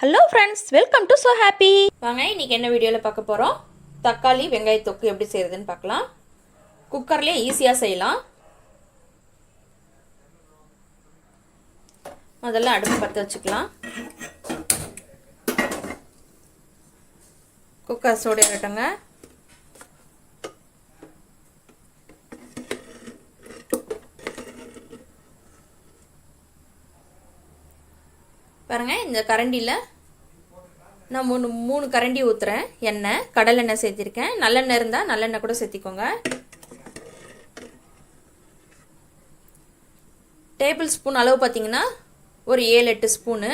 Hello friends welcome to so happy வாங்க இன்றைக்கி என்ன வீடியோவில் பார்க்க போகிறோம் தக்காளி வெங்காய தொக்கு எப்படி செய்கிறதுன்னு பார்க்கலாம். குக்கர்லேயே ஈஸியாக செய்யலாம். முதல்ல அடுப்பு பற்ற வச்சுக்கலாம். குக்கர் சூடு இருக்கட்டுங்க பாருங்கள் இந்த கரண்டியில் நான் மூணு மூணு கரண்டி ஊற்றுறேன் எண்ணெய் கடலெண்ணெய் சேர்த்திருக்கேன். நல்லெண்ணெய் இருந்தால் நல்லெண்ணெய் கூட சேர்த்திக்கோங்க. டேபிள் ஸ்பூன் அளவு பார்த்தீங்கன்னா ஒரு ஏழு எட்டு ஸ்பூனு.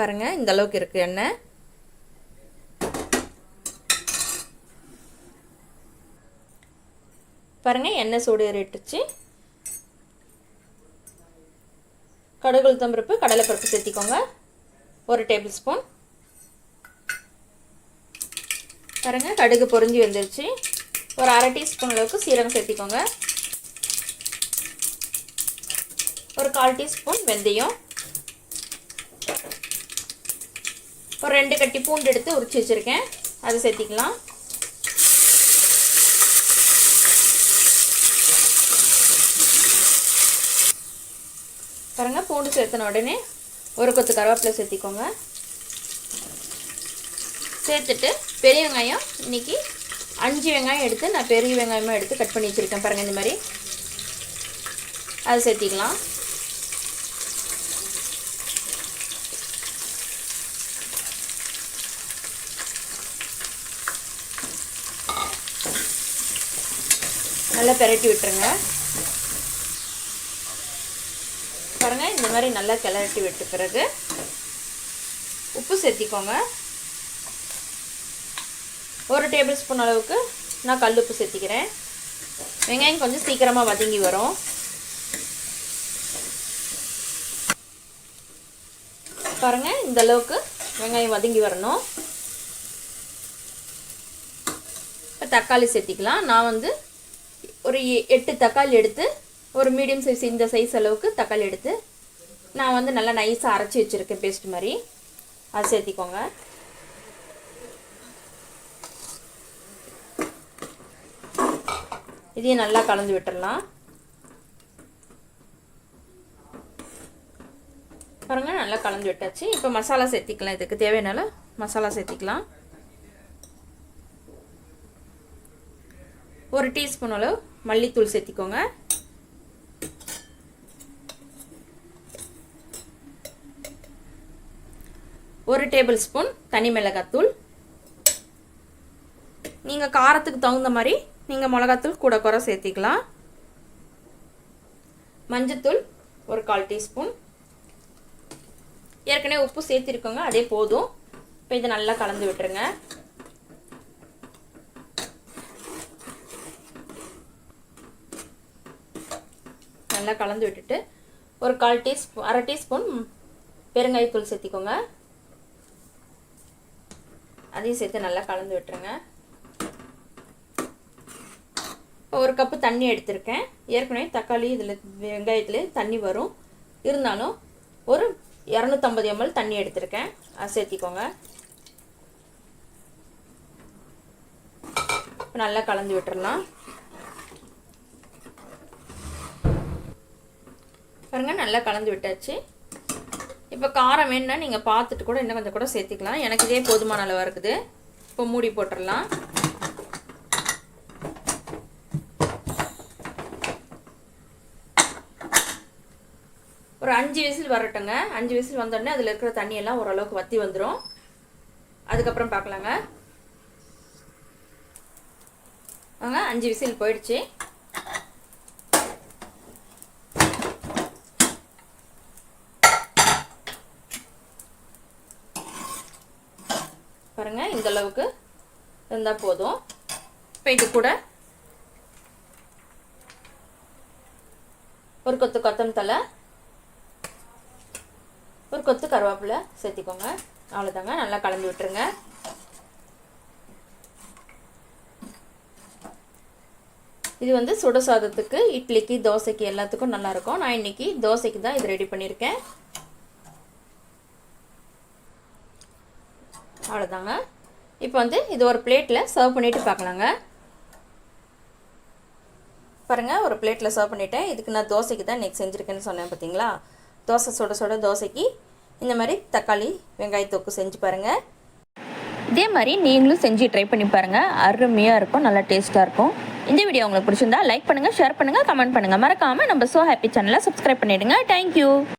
பாருங்கள் இந்த அளவுக்கு இருக்குது எண்ணெய். பாருங்கள் எண்ணெய் சூடு ஏறிட்டுச்சு கடுகு உளுத்தம்பருப்பு கடலைப்பருப்பு சேர்த்திக்கோங்க. ஒரு டேபிள் ஸ்பூன். பாருங்கள் கடுகு பொறிஞ்சி வந்துருச்சு. ஒரு அரை டீஸ்பூன் அளவுக்கு சீரகம் சேர்த்திக்கோங்க. ஒரு கால் டீஸ்பூன் வெந்தயம். ஒரு ரெண்டு கட்டி பூண்டு எடுத்து உரிச்சு வச்சுருக்கேன். அதை சேர்த்திக்கலாம். பாருங்கள் பூண்டு சேர்த்தன உடனே ஒரு கொத்து கருவேப்பிலை சேர்த்திக்கோங்க. சேர்த்துட்டு பெரிய வெங்காயம் இன்றைக்கி அஞ்சு வெங்காயம் எடுத்து நான் பெரிய வெங்காயமாக எடுத்து கட் பண்ணி வச்சுருக்கேன் பாருங்கள் இந்த மாதிரி. அதை சேர்த்திக்கலாம். நல்லா பெரட்டி விட்டுருங்க பாருங்கள் இந்த மாதிரி நல்லா கிளறட்டி விட்ட பிறகு உப்பு சேர்த்திக்கோங்க. ஒரு டேபிள் ஸ்பூன் அளவுக்கு நான் கல் உப்பு சேர்த்திக்கிறேன். வெங்காயம் கொஞ்சம் சீக்கிரமாக வதங்கி வரும். பாருங்கள் இந்த அளவுக்கு வெங்காயம் வதங்கி வரணும். இப்போ தக்காளி சேர்த்திக்கலாம். நான் வந்து ஒரு எட்டு தக்காளி எடுத்து ஒரு மீடியம் சைஸ் இந்த சைஸ் அளவுக்கு தக்காளி எடுத்து நான் வந்து நல்லா நைஸாக அரைச்சி வச்சுருக்கேன் பேஸ்ட் மாதிரி. அது சேர்த்திக்கோங்க. இதையும் நல்லா கலந்து விட்டுடலாம் பாருங்கள் நல்லா கலந்து விட்டாச்சு. இப்போ மசாலா சேர்த்திக்கலாம். இதுக்கு தேவையான மசாலா சேர்த்திக்கலாம். ஒரு டீஸ்பூன் அளவு மல்லித்தூள் சேர்த்திக்கோங்க. ஒரு டேபிள் ஸ்பூன் தனி மிளகாத்தூள். நீங்கள் காரத்துக்கு தகுந்த மாதிரி நீங்கள் மிளகாத்தூள் கூட குறை சேர்த்திக்கலாம். மஞ்சத்தூள் ஒரு கால் டீஸ்பூன். ஏற்கனவே உப்பு சேர்த்திருக்கோங்க அதே போதும். இப்போ இதை நல்லா கலந்து விட்டுருங்க. நல்லா கலந்து விட்டுட்டு ஒரு கால் டீஸ்பூன் அரை டீஸ்பூன் பெருங்காயத்தூள் சேர்த்திக்கோங்க. அதையும் சேர்த்து நல்லா கலந்து விட்டுருங்க. ஒரு கப்பு தண்ணி எடுத்திருக்கேன். ஏற்கனவே தக்காளி இதில் வெங்காயத்தில் தண்ணி வரும். இருந்தாலும் ஒரு இரநூத்தம்பது எம்எல் தண்ணி எடுத்திருக்கேன். அதை சேர்த்திக்கோங்க. நல்லா கலந்து விட்டுறலாம். பாருங்கள் நல்லா கலந்து விட்டாச்சு. இப்போ காரம் வேணுன்னா நீங்கள் பார்த்துட்டு கூட இன்னும் கொஞ்சம் கூட சேர்த்திக்கலாம். எனக்கு இதே போதுமான அளவாக இருக்குது. இப்போ மூடி போட்டுடலாம். ஒரு அஞ்சு விசில் வரட்டுங்க. அஞ்சு விசில் வந்தோடனே அதில் இருக்கிற தண்ணியெல்லாம் ஓரளவுக்கு வற்றி வந்துடும் அதுக்கப்புறம் பார்க்கலாங்க. வாங்க அஞ்சு விசில் போயிடுச்சு. பாருங்கள் இந்த அளவுக்கு இருந்தால் போதும். இப்போ இது கூட ஒரு கொத்து கொத்தம் தலை ஒரு கொத்து கருவேப்பிலை சேர்த்திக்கோங்க. அவ்வளோதாங்க நல்லா கலந்து விட்டுருங்க. இது வந்து சுட சாதத்துக்கு இட்லிக்கு தோசைக்கு எல்லாத்துக்கும் நல்லாயிருக்கும் நான் இன்னைக்கு தோசைக்கு தான் இது ரெடி பண்ணியிருக்கேன். அவ்வளோதாங்க இப்போ வந்து இது ஒரு பிளேட்டில் சர்வ் பண்ணிவிட்டு பார்க்கலாங்க. பாருங்கள் ஒரு பிளேட்டில் சர்வ் பண்ணிவிட்டேன் இதுக்கு நான் தோசைக்கு தான் இன்றைக்கி செஞ்சுருக்கேன்னு சொன்னேன் பார்த்தீங்களா? தோசை சுட சுட தோசைக்கு இந்த மாதிரி தக்காளி வெங்காய தொக்கு செஞ்சு பாருங்கள் இதே மாதிரி நீங்களும் செஞ்சு ட்ரை பண்ணி பாருங்கள் அருமையாக இருக்கும் நல்லா டேஸ்ட்டாக இருக்கும். இந்த வீடியோ உங்களுக்கு பிடிச்சிருந்தா லைக் பண்ணுங்கள் ஷேர் பண்ணுங்கள் கமெண்ட் பண்ணுங்கள் மறக்காமல் நம்ம ஸோ ஹாப்பி சேனலை சப்ஸ்கிரைப் பண்ணிவிடுங்க தேங்க்யூ